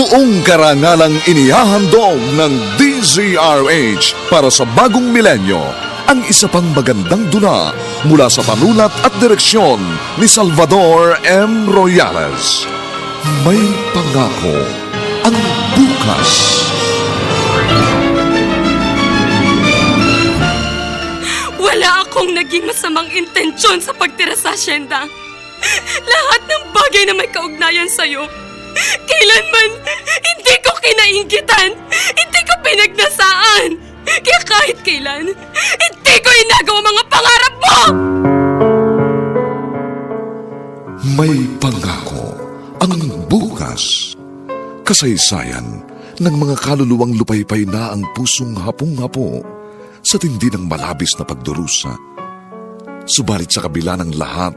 Buong karangalang inihahandog ng DZRH para sa bagong milenyo ang isa pang magandang dula mula sa panulat at direksyon ni Salvador M. Royales. May pangako ang bukas. Wala akong naging masamang intensyon sa pagtira sa asyenda. Lahat ng bagay na may kaugnayan sa'yo, kailanman hindi ko kinainggitan, hindi ko pinagnasaan. Kaya kahit kailan, hindi ko inagawa mga pangarap mo! May pangako ang bukas. Kasaysayan ng mga kaluluwang lupaypay na ang pusong hapong-hapo sa tindi ng malabis na pagdurusa. Subalit sa kabila ng lahat,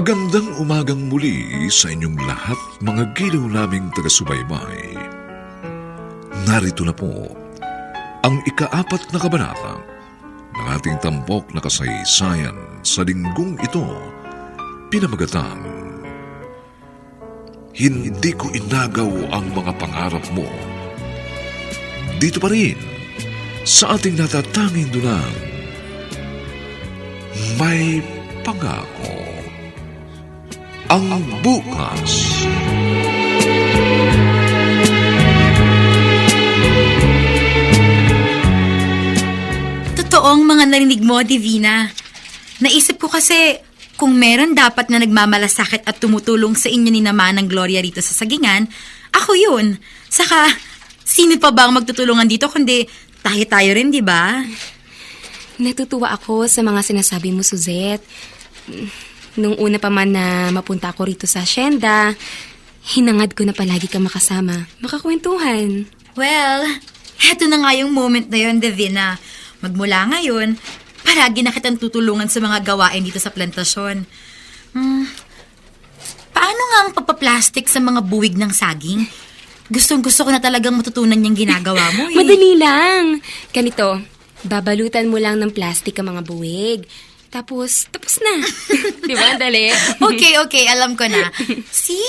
Magandang umagang muli sa inyong lahat mga giliw naming taga-subaybay. Narito na po ang ikaapat na kabanata ng ating tampok na kasaysayan sa linggong ito, pinamagatang Hindi ko inagaw ang mga pangarap mo. Dito pa rin sa ating natatanging dunang may pangako ang bukas. Totoong mga narinig mo, Divina. Naisip ko kasi kung meron dapat na nagmamalasakit at tumutulong sa inyo ni naman ng Gloria rito sa Sagingan, ako yun. Saka, sino pa ba ang magtutulungan dito kundi tayo-tayo rin, di ba? Natutuwa ako sa mga sinasabi mo, Suzette. Nung una pa man na mapunta ako rito sa asyenda, hinangad ko na palagi ka makasama. Makakwentuhan. Well, heto na nga yung moment na yun, Divina. Magmula ngayon, palagi na kitang tutulungan sa mga gawain dito sa plantasyon. Hmm, paano nga ang pagpa-plastic sa mga buwig ng saging? Gustong gusto ko na talagang matutunan yung ginagawa mo eh. Madali lang. Ganito, babalutan mo lang ng plastic ang mga buwig. Tapos, tapos na. Di ba? Dali. okay, okay, alam ko na. See,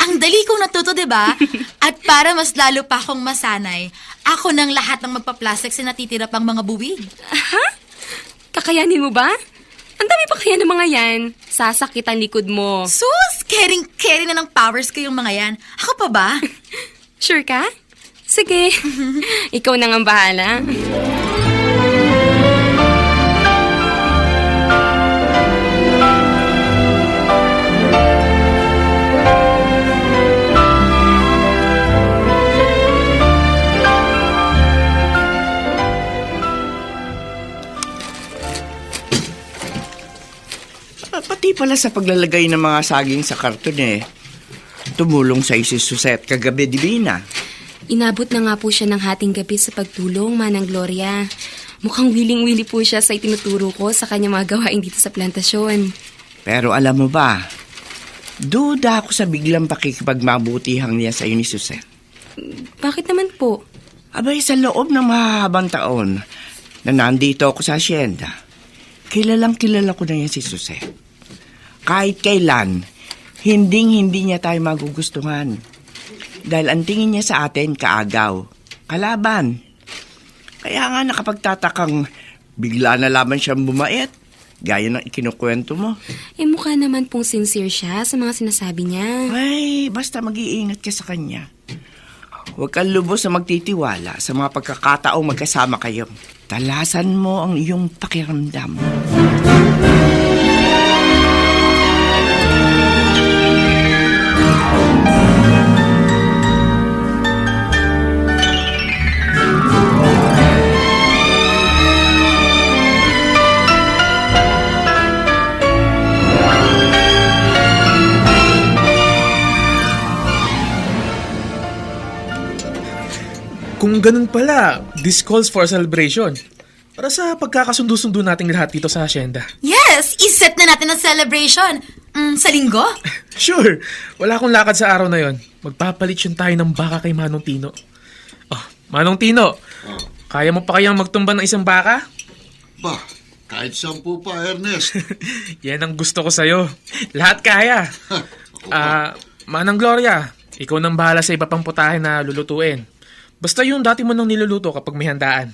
ang dali kong natuto, di ba? At para mas lalo pa akong masanay, ako ng lahat ng magpa-plastic sa natitira pang mga buwig. Ha? Kakayanin mo ba? Ang dami pa kaya ng mga yan. Sasakit ang likod mo. Sus, caring-caring na ng powers ko yung mga yan. Ako pa ba? Sure ka? Sige. Ikaw na nga ang bahala. Pala sa paglalagay ng mga saging sa karton eh. Tumulong sa si Susette kagabi, Divina. Inabot na nga po siya ng hating gabi sa pagtulong, Manang Gloria. Mukhang willing-willy po siya sa itinuturo ko sa kanya mga gawain dito sa plantasyon. Pero alam mo ba, duda ako sa biglang pakikipagmabutihang niya sa iyo ni Susette. Bakit naman po? Abay, sa loob ng mahahabang taon na nandito ako sa asyenda, kilalang kilala ko na yan si Susette. Kahit kailan, hinding-hindi niya tayo magugustuhan. Dahil ang tingin niya sa atin, kaagaw. Kalaban. Kaya nga nakapagtatakang bigla na laban siyang bumait. Gaya ng ikinukwento mo. Eh mukha naman pong sincere siya sa mga sinasabi niya. Ay, basta mag-iingat ka sa kanya. Huwag kang lubos na magtitiwala sa mga pagkakataong magkasama kayo. Talasan mo ang iyong pakiramdam. Kung ganun pala, this calls for a celebration. Para sa pagkakasundo-sundo nating lahat dito sa asyenda. Yes! Iset na natin ang celebration. Mm, sa linggo? Sure, wala akong lakad sa araw na yon. Magpapalit yun tayo ng baka kay Manong Tino. Oh, Manong Tino, kaya mo pa kayang magtumba ng isang baka? Ba, kahit sampu pa, Ernest. Yan ang gusto ko sa'yo. Lahat kaya. Ah, Manang Gloria, ikaw nang bahala sa iba pang putahe na lulutuin. Basta yung dati mo nang niluluto kapag may handaan.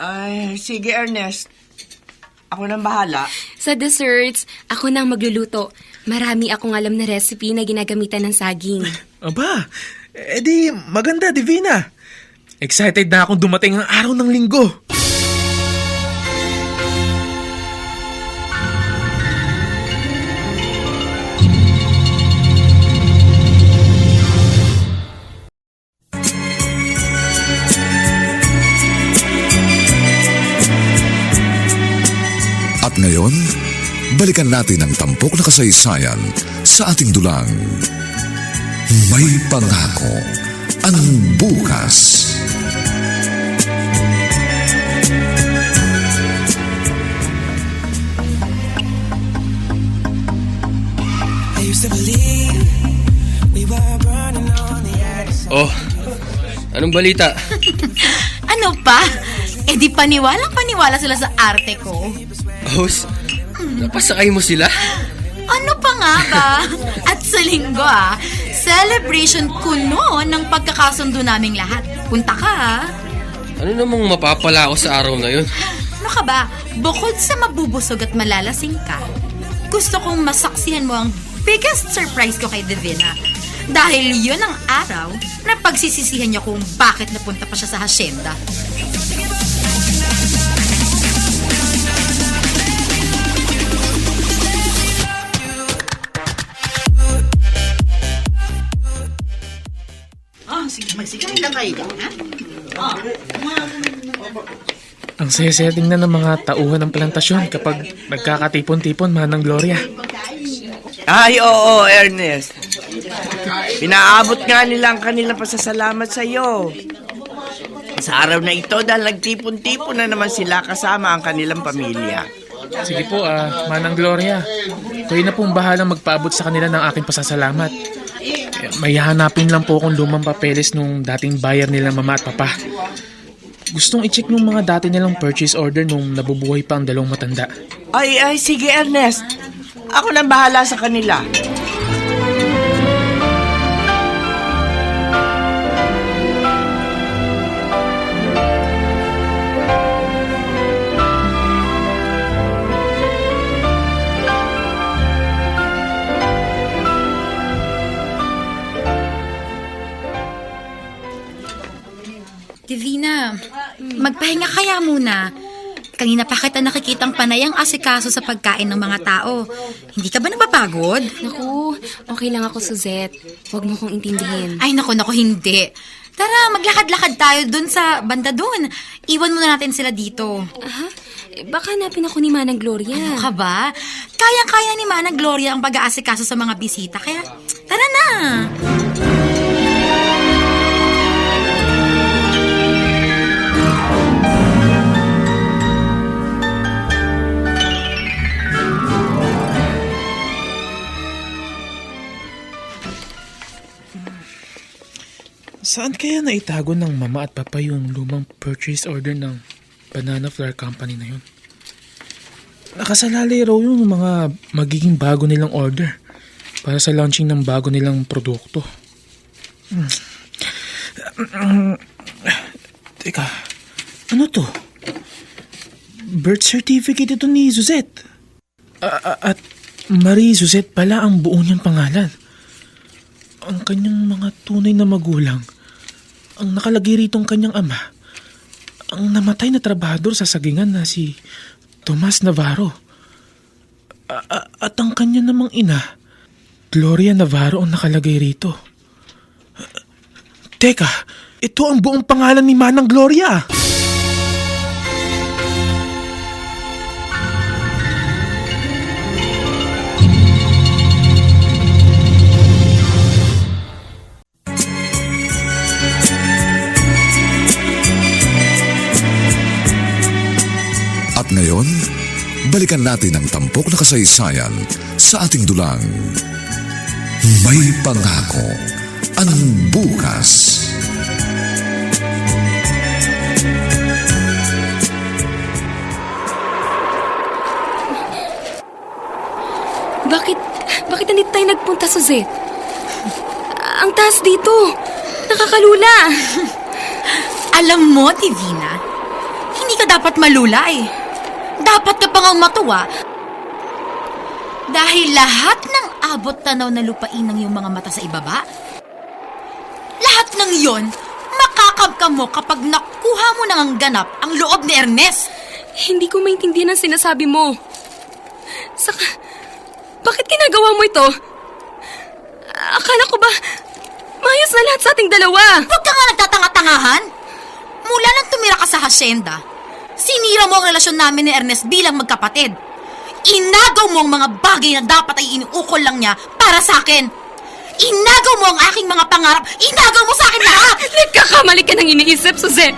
Ay, sige Ernest. Ako nang bahala. Sa desserts, ako nang magluluto. Marami akong alam na recipe na ginagamitan ng saging. Aba, edi maganda, Divina. Excited na akong dumating ang araw ng linggo. Ngayon, balikan natin ang tampok na kasaysayan sa ating dulang. May pangako ang bukas. Oh, anong balita? Ano pa? Eh di paniwalang paniwala sila sa arte ko. Host, napasakay mo sila? Ano pa nga ba? At sa linggo ah, celebration kuno ng pagkakasundo naming lahat. Punta ka ah. Ano namang mapapala ako sa araw na yun? Ano ka ba? Bukod sa mabubusog at malalasing ka, gusto kong masaksihan mo ang biggest surprise ko kay Divina. Dahil yun ang araw na pagsisisihan niya kung bakit napunta pa siya sa hasyenda. Ang saya-saya tingnan ng mga tauhan ng plantasyon kapag nagkakatipon-tipon manang Gloria. Ay, oo, Ernest. Pinaabot nga nila ang kanilang pasasalamat sa iyo. Sa araw na ito, dahil nagtipon-tipon na naman sila kasama ang kanilang pamilya. Sige po, ah, manang Gloria. Kayo na pong bahalang magpaabot sa kanila ng aking pasasalamat. May hanapin lang po akong lumang papeles nung dating buyer nila mama at papa. Gustong i-check nung mga dati nilang purchase order nung nabubuhay pa ang dalawang matanda. Ay, ay, sige, Ernest. Ako nang bahala sa kanila. Divina, magpahinga kaya muna. Kanina pa kita nakikitang panayang asikaso sa pagkain ng mga tao. Hindi ka ba napapagod? Naku, okay lang ako, Suzette. Huwag mo kong intindihin. Ay, naku, naku, hindi. Tara, maglakad-lakad tayo dun sa banda dun. Iwan muna natin sila dito. Aha, eh, baka hanapin ako ni Manang Gloria. Ano ka ba? Kayang-kaya ni Manang Gloria ang pag-aasikaso sa mga bisita. Kaya, tara na! Saan kaya naitago ng mama at papa yung lumang purchase order ng Banana Flour Company na yun? nakasalalay raw yung mga magiging bago nilang order para sa launching ng bago nilang produkto. Teka, ano to? Birth certificate ito ni Suzette. A- a- at Marie Suzette pala ang buo niyang pangalan. Ang kanyang mga tunay na magulang, ang nakalagay rito ang kanyang ama, ang namatay na trabahador sa sagingan na si Tomas Navarro. A- a- at ang kanya namang ina, Gloria Navarro ang nakalagay rito. Teka, ito ang buong pangalan ni Manang Gloria. At ngayon, balikan natin ang tampok na kasaysayan sa ating dulang. May pangako ang bukas. Bakit, bakit nandito tayo nagpunta, Suzette? Ang taas dito. Nakakalula. Alam mo, Divina, hindi ka dapat malula eh. Dapat ka pang matuwa. Dahil lahat ng abot tanaw na lupain ng iyong mga mata sa ibaba, lahat ng yon, makakabkam mo kapag nakuha mo nang ang ganap ang loob ni Ernest. Hindi ko maintindihan ang sinasabi mo. Saka, bakit ginagawa mo ito? Akala ko ba, maayos na lahat sa ating dalawa. Huwag ka nga nagtatanga-tangahan. Mula nang tumira ka sa hasyenda, sinira mo ang relasyon namin ni Ernest bilang magkapatid. Inagaw mo ang mga bagay na dapat ay iniukol lang niya para sa akin. Inagaw mo ang aking mga pangarap. Inagaw mo sa akin lahat! Nagkakamali ka ng iniisip, Suzette.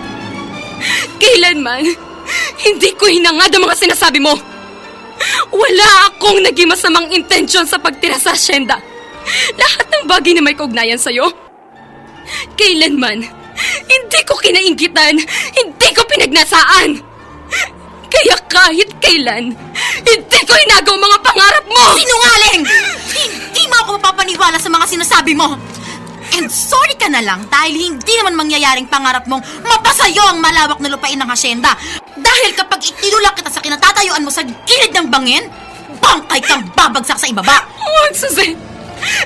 Kailanman, hindi ko hinangad ang mga sinasabi mo. Wala akong naging masamang intensyon sa pagtira sa asyenda. Lahat ng bagay na may kaugnayan sa'yo. Kailanman, hindi ko kinainggitan, hindi ko pinagnasaan. Kaya kahit kailan, hindi ko inagaw mga pangarap mo! Sinungaling! Hindi mo ako mapapaniwala sa mga sinasabi mo. And sorry ka na lang dahil hindi naman mangyayaring pangarap mong mapasayo ang malawak na lupain ng hasyenda. Dahil kapag itinulak kita sa kinatatayuan mo sa gilid ng bangin, bangkay kang babagsak sa ibaba. Huwag, Suzette!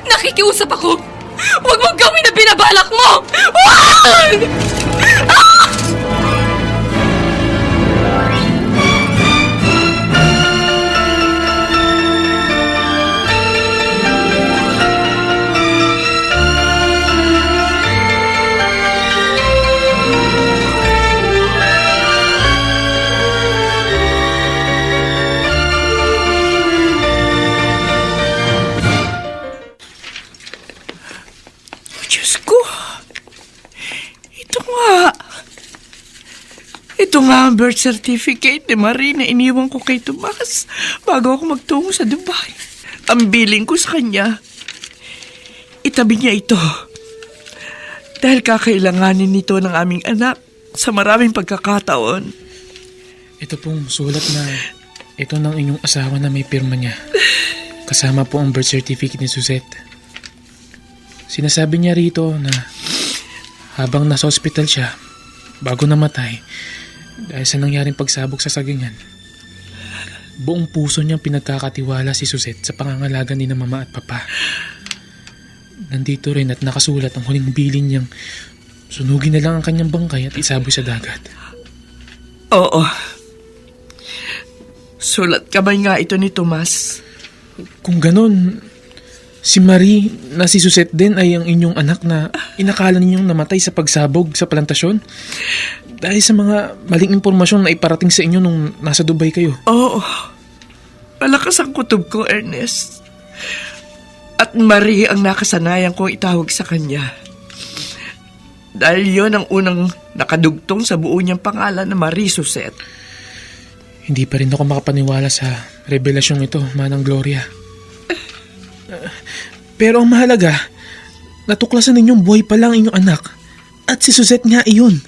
Nakikiusap ako! Huwag mong gawin na binabalak mo! Huwag! Ito nga ang birth certificate ni Marie na iniwan ko kay Tomas bago ako magtungo sa Dubai. Ang biling ko sa kanya. Itabi niya ito. Dahil kakailanganin nito ng aming anak sa maraming pagkakataon. Ito pong sulat na ito ng inyong asawa na may pirma niya. Kasama po ang birth certificate ni Suzette. Sinasabi niya rito na habang nasa ospital siya, bago namatay, dahil sa nangyaring pagsabog sa sagingan, buong puso niyang pinagkakatiwala si Suzette sa pangangalaga ni na mama at papa. Nandito rin at nakasulat ang huling bilin niyang sunugin na lang ang kanyang bangkay at isaboy sa dagat. Oo. Sulat kamay nga ito ni Tomas. Kung ganon, si Marie na si Suzette din ay ang inyong anak na inakala ninyong namatay sa pagsabog sa plantasyon? Dahil sa mga maling impormasyon na iparating sa inyo nung nasa Dubai kayo. Oo. Malakas ang kutob ko, Ernest. At Marie ang nakasanayan kong itawag sa kanya. Dahil yon ang unang nakadugtong sa buo niyang pangalan na Marie Suzette. Hindi pa rin ako makapaniwala sa revelasyong ito, Manang Gloria. Uh, Pero ang mahalaga, natuklasan ninyong buhay pa lang inyong anak. At si Suzette nga iyon.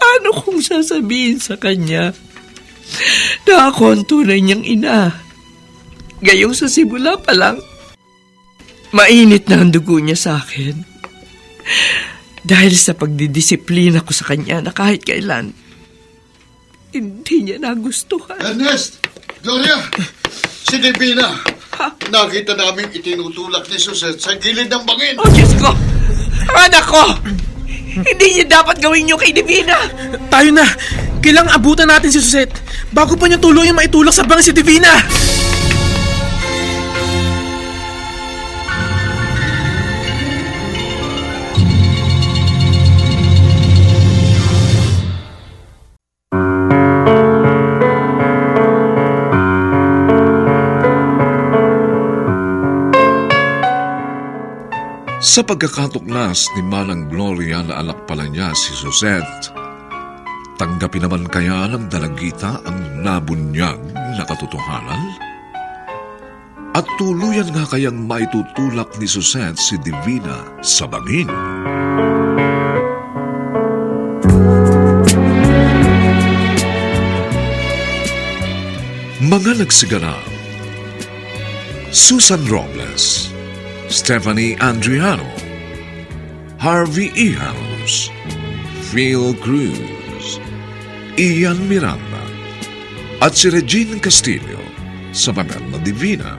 Paano kung sasabihin sa kanya na ako ang tunay niyang ina. Gayong sa simula pa lang, mainit na ang dugo niya sa akin. Dahil sa pagdidisiplina ko sa kanya na kahit kailan, hindi niya nagustuhan. Ernest! Gloria! Si Divina! Nakita namin itinutulak ni Suset sa gilid ng bangin. Oh, Diyos ko! Anak ko! Hindi niya dapat gawin niyo kay Divina! Tayo na! Kailangang abutan natin si Suzette bago pa niya tuluyang maitulak sa bangin si Divina! Sa pagkakatuklas ni Manang Gloria na anak pala niya si Suzette, tanggapin naman kaya ng dalagita ang nabunyag na katotohanan? At tuluyan nga kayang maitutulak ni Suzette si Divina sa bangin? Mga nagsigala Susan Robles Stephanie Andriano, Harvey Ehouse, Phil Cruz, Ian Miranda, at si Regine Castillo sa papel na Divina.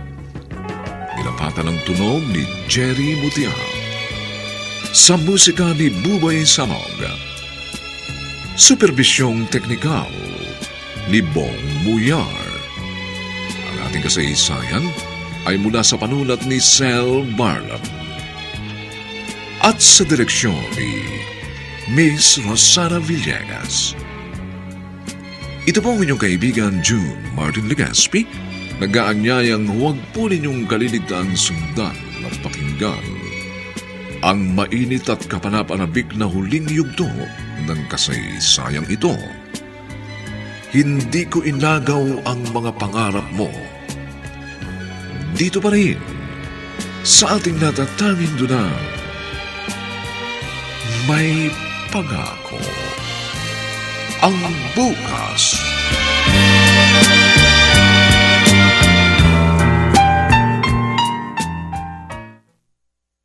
Nilapatan ng tunog ni Jerry Mutiaha. Sa musika ni Bubay Samog. Supervisyong teknikal ni Bong Muyar. Ang ating kasaysayan ay mula sa panulat ni Sel Barlam. At sa direksyon ni Miss Rosana Villegas. Ito po ang inyong kaibigan June Martin Legaspi, nag-aanyayang huwag po ninyong kaliligtaan sundan at pakinggan ang mainit at kapanapanabik na huling yugto ng kasaysayang ito. Hindi ko inagaw ang mga pangarap mo dito pa rin sa ating natatanging duna may pangako ang bukas.